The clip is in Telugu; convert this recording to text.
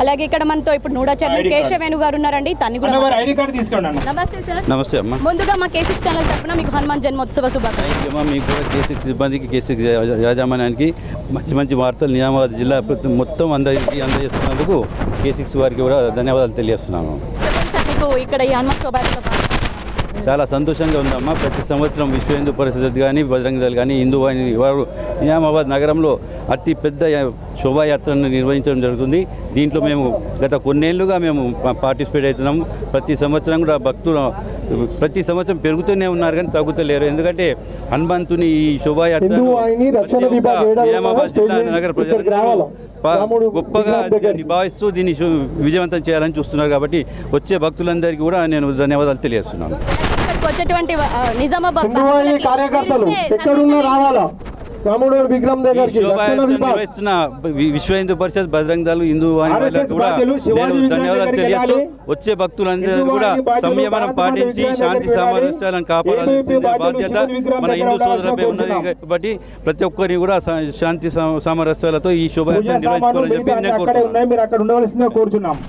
అలాగే ఇక్కడ మనతో ఇప్పుడు నూడాచర్ల ఐడి కార్డ్. కేశవేణు గారు ఉన్నారండి. తన్ని కూడా నమస్తే సార్. నమస్తే అమ్మ. ముందుగా మా కే సిక్స్ ఛానల్ తరపున మీకు హనుమాన్ జన్మోత్సవ శుభాకాంక్షలు. మీకు కూడా కేసిక్ సిబ్బందికి కేసిక్ యాజమాన్యానికి మంచి మంచి వార్తలు నియామాబాద్ జిల్లా ప్రతి- మొత్తం అందరికి అందజేస్తున్నందుకు కేసిక్స్ వారికి కూడా ధన్యవాదాలు తెలియజేస్తున్నాను. ఇక్కడ ఈ హనుమాన్ పాల్గొన్నారు. చాలా సంతోషంగా ఉందమ్మా. ప్రతి సంవత్సరం విశ్వ హిందూ పరిషత్ కానీ బజరంగ దళ్ కానీ హిందూ అని వారు నిజామాబాద్ నగరంలో అతి పెద్ద శోభాయాత్రను నిర్వహించడం జరుగుతుంది. దీంట్లో మేము గత కొన్నేళ్ళుగా మేము పార్టిసిపేట్ అవుతున్నాము. ప్రతి సంవత్సరం కూడా భక్తులు ప్రతి సంవత్సరం పెరుగుతూనే ఉన్నారు కానీ తగ్గుతలేరు. ఎందుకంటే హనుమంతుని ఈ శోభాయాత్ర నిజామాబాద్ జిల్లా నగర ప్రజలందరూ గొప్పగా భావిస్తూ దీన్ని విజయవంతం చేయాలని చూస్తున్నారు కాబట్టి వచ్చే భక్తులందరికీ కూడా నేను ధన్యవాదాలు తెలియజేస్తున్నాను. వచ్చేటువంటి నిజామాబాద్ కార్యకర్తలు ఎక్కడున్నా రావాలా? విగ్రహం దగ్గరికి విభాగం నిర్వహిస్తున్న విశ్వ హిందూ పరిషత్ బజరంగ దళ హిందూ కూడా నేను ధన్యవాదాలు వెళ్ళాలి. వచ్చే భక్తులందరూ కూడా సంయమనం పాటించి శాంతి. సామరస్యాలను కాపాడాల్సిన బాధ్యత మన హిందూ సోదరులపై ఉన్నది కోరుతున్నాం. కాబట్టి ప్రతి ఒక్కరిని కూడా శాంతి సామరస్యాలతో ఈ శోభయాత్ర నిర్వహించుకోవాలని చెప్పి మిగతా నేను అక్కడే కోరుతున్నాను